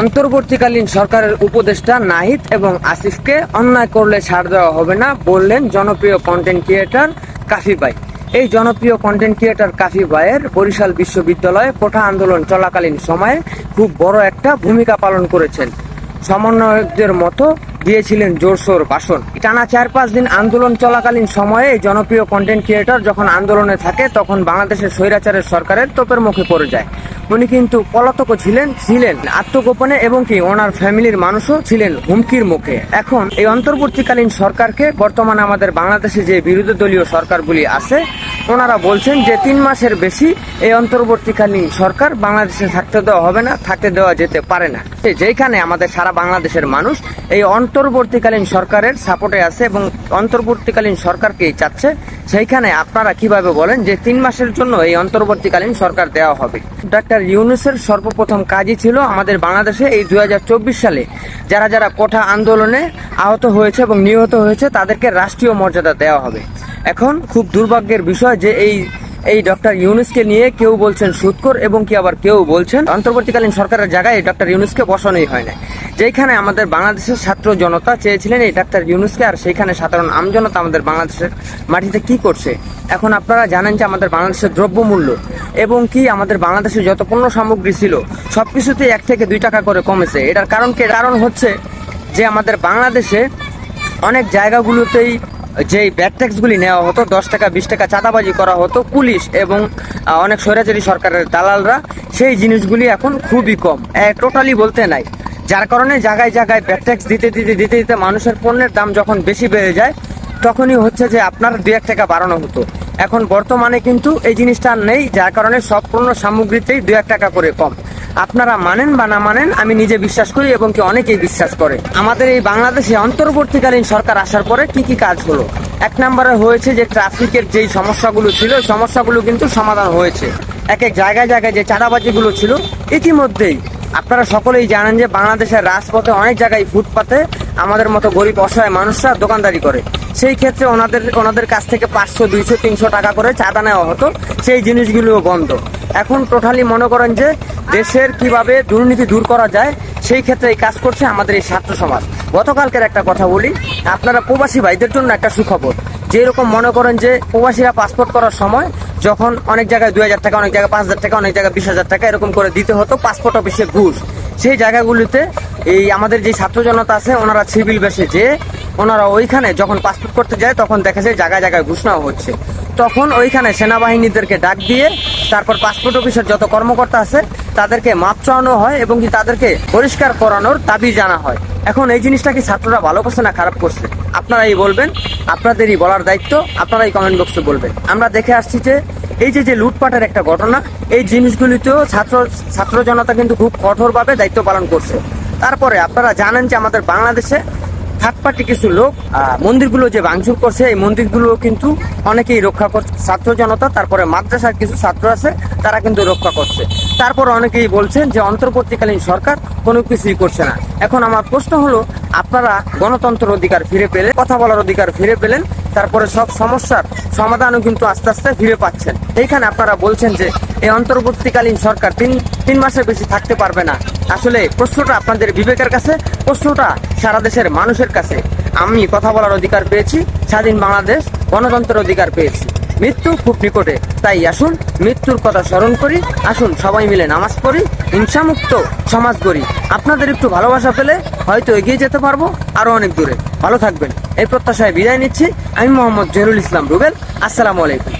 অন্তর্বর্তীকালীন সরকারের উপদেষ্টা নাহিদ এবং আসিফকে অন্যায় করলে ছাড় দেওয়া হবে না বললেন জনপ্রিয় কন্টেন্ট ক্রিয়েটর কাফি ভাই এই জনপ্রিয় কন্টেন্ট ক্রিয়েটর কাফি ভাইয়ের বরিশাল বিশ্ববিদ্যালয়ে কোঠা আন্দোলন চলাকালীন সময়ে খুব বড় একটা ভূমিকা পালন করেছেন। সমন্বয়কদের মতো দিয়েছিলেন জোরসোর ভাষণ। টানা চার পাঁচ দিন আন্দোলন চলাকালীন সময়ে জনপ্রিয় কন্টেন্ট ক্রিয়েটর যখন আন্দোলনে থাকে, তখন বাংলাদেশের স্বৈরাচারের সরকারের তোপের মুখে পড়ে যায়। উনি কিন্তু পলাতক ছিলেন ছিলেন আত্মগোপনে এবং কি ওনার ফ্যামিলির মানুষও ছিলেন হুমকির মুখে। এখন এই অন্তর্বর্তীকালীন সরকারকে বর্তমানে আমাদের বাংলাদেশে যে বিরোধী দলীয় সরকারগুলি আছে ওনারা বলছেন যে তিন মাসের বেশি এই অন্তর্বর্তীকালীন সরকার বাংলাদেশে থাকতে দেওয়া হবে না, থাকতে দেওয়া যেতে পারে না। যেখানে আমাদের সারা বাংলাদেশের মানুষ এই অন্তর্বর্তীকালীন সরকারের সাপোর্টে আছে এবং অন্তর্বর্তীকালীন সরকারকেই চাচ্ছে, সেইখানে আপনারা কীভাবে বলেন যে তিন মাসের জন্য এই অন্তর্বর্তীকালীন সরকার দেওয়া হবে? ডাক্তার ইউনুসের সর্বপ্রথম কাজই ছিল আমাদের বাংলাদেশে এই দুই হাজার চব্বিশ সালে যারা যারা কোঠা আন্দোলনে আহত হয়েছে এবং নিহত হয়েছে, তাদেরকে রাষ্ট্রীয় মর্যাদা দেওয়া হবে। এখন খুব দুর্ভাগ্যের বিষয় যে এই এই ডক্টর ইউনুসকে নিয়ে কেউ বলছেন সুৎকর এবং কি আবার কেউ বলছেন, অন্তর্বর্তীকালীন সরকারের জায়গায় ডক্টর ইউনুসকে বসানোই হয় না যেখানে আমাদের বাংলাদেশের ছাত্র জনতা চেয়েছিলেন এই ডাক্তার ইউনুসকে, আর সেইখানে সাধারণ আমজনতা আমাদের বাংলাদেশের মাটিতে কি করছে? এখন আপনারা জানেন যে আমাদের বাংলাদেশের দ্রব্যমূল্য এবং কি আমাদের বাংলাদেশে যত পণ্য সামগ্রী ছিল, সবকিছুতেই এক থেকে দুই টাকা করে কমেছে। এটার কারণ কি? কারণ হচ্ছে যে আমাদের বাংলাদেশে অনেক জায়গাগুলোতেই যে ব্যাট ট্যাক্সগুলি নেওয়া হতো, দশ টাকা, বিশ টাকা চাঁদাবাজি করা হতো, পুলিশ এবং অনেক স্বৈরাচারী সরকারের দালালরা, সেই জিনিসগুলি এখন খুবই কম। টোটালি বলতে নাই। যার কারণে জায়গায় জায়গায় ব্যাট ট্যাক্স দিতে দিতে দিতে দিতে মানুষের পণ্যের দাম যখন বেশি বেড়ে যায়, তখনই হচ্ছে যে আপনার দু এক টাকা বাড়ানো হতো। এখন বর্তমানে কিন্তু এই জিনিসটা নেই, যার কারণে সব পণ্য সামগ্রীতেই দু এক টাকা করে কম। আপনারা মানেন বা না মানেন, আমি নিজে বিশ্বাস করি এবং কি অনেকেই বিশ্বাস করে। আমাদের এই বাংলাদেশে অন্তর্বর্তীকালীন সরকার আসার পরে কি কি কাজ হলো? এক নম্বরে হয়েছে যে ট্রাফিকের যেই সমস্যাগুলো ছিল সমস্যাগুলো কিন্তু সমাধান হয়েছে। এক এক জায়গায় জায়গায় যে চাঁদাবাজিগুলো ছিল, ইতিমধ্যেই আপনারা সকলেই জানেন যে বাংলাদেশের রাজপথে অনেক জায়গায় ফুটপাতে আমাদের মতো গরিব অসহায় মানুষরা দোকানদারি করে। সেই ক্ষেত্রে ওনাদের ওনাদের কাছ থেকে পাঁচশো, দুইশো, তিনশো টাকা করে চাঁদা নেওয়া হতো। সেই জিনিসগুলোও বন্ধ। এখন টোটালি মনে করেন যে দেশের কীভাবে দুর্নীতি দূর করা যায়, সেই ক্ষেত্রে এই কাজ করছে আমাদের এই ছাত্র সমাজ। গতকালকের একটা কথা বলি, আপনারা প্রবাসী ভাইদের জন্য একটা সুখবর। যেরকম মনে করেন যে প্রবাসীরা পাসপোর্ট করার সময় যখন অনেক জায়গায় দুই হাজার টাকা, অনেক জায়গায় পাঁচ হাজার টাকা, অনেক জায়গায় বিশ হাজার টাকা এরকম করে দিতে হতো পাসপোর্ট অফিসে ঘুষ। সেই জায়গাগুলিতে এই আমাদের যে ছাত্র জনতা আছে, ওনারা সিভিল বেসে যে ওনারা ওইখানে যখন পাসপোর্ট করতে যায়, তখন দেখা যায় জায়গায় জায়গায় ঘুষ নেওয়া হচ্ছে। তখন ওইখানে সেনাবাহিনীদেরকে ডাক দিয়ে তারপর পাসপোর্ট অফিসের যত কর্মকর্তা আছে, তাদেরকে মাপ চাওয়ানো হয় এবং কি তাদেরকে পরিষ্কার করানোর দাবি জানা হয়। এখন এই জিনিসটা কি ছাত্ররা ভালো করছে না খারাপ করছে? আপনারাই বলবেন, আপনাদেরই বলার দায়িত্ব, আপনারাই কমেন্ট বক্সে বলবেন। আমরা দেখে আসছি যে এই যে যে লুটপাটের একটা ঘটনা, এই জিনিসগুলিতেও ছাত্র ছাত্র জনতা কিন্তু খুব কঠোরভাবে দায়িত্ব পালন করছে। তারপরে আপনারা জানেন যে আমাদের বাংলাদেশে থার্ড পার্টি কিছু লোক মন্দিরগুলো যে ভাঙচুর করছে, এই মন্দিরগুলো কিন্তু অনেকেই রক্ষা করছে। ছাত্র জনতা, তারপরে মাদ্রাসার কিছু ছাত্র আছে, তারা কিন্তু রক্ষা করছে। তারপর অনেকেই বলছেন যে অন্তর্বর্তীকালীন সরকার কোনো কিছুই করছে না। এখন আমার প্রশ্ন হলো, আপনারা গণতন্ত্র অধিকার ফিরে পেলেন কথা বলার অধিকার ফিরে পেলেন তারপরে সব সমস্যার সমাধানও কিন্তু আস্তে আস্তে ফিরে পাচ্ছেন। এইখানে আপনারা বলছেন যে, এই অন্তর্বর্তীকালীন সরকার তিন তিন মাসের বেশি থাকতে পারবে না। আসলে প্রশ্নটা আপনাদের বিবেকের কাছে, প্রশ্নটা সারা দেশের মানুষের কাছে। আমি কথা বলার অধিকার পেয়েছি, স্বাধীন বাংলাদেশ গণতন্ত্রের অধিকার পেয়েছি। মৃত্যু খুব নিকটে। তাই আসুন, মৃত্যুর কথা স্মরণ করি, আসুন সবাই মিলে নামাজ পড়ি, হিংসামুক্ত সমাজ গড়ি। আপনাদের একটু ভালোবাসা পেলে হয়তো এগিয়ে যেতে পারব আরও অনেক দূরে। ভালো থাকবেন। এই প্রত্যাশায় বিদায় নিচ্ছি। আমি মোহাম্মদ জহিরুল ইসলাম রুবেল। আসসালামু আলাইকুম।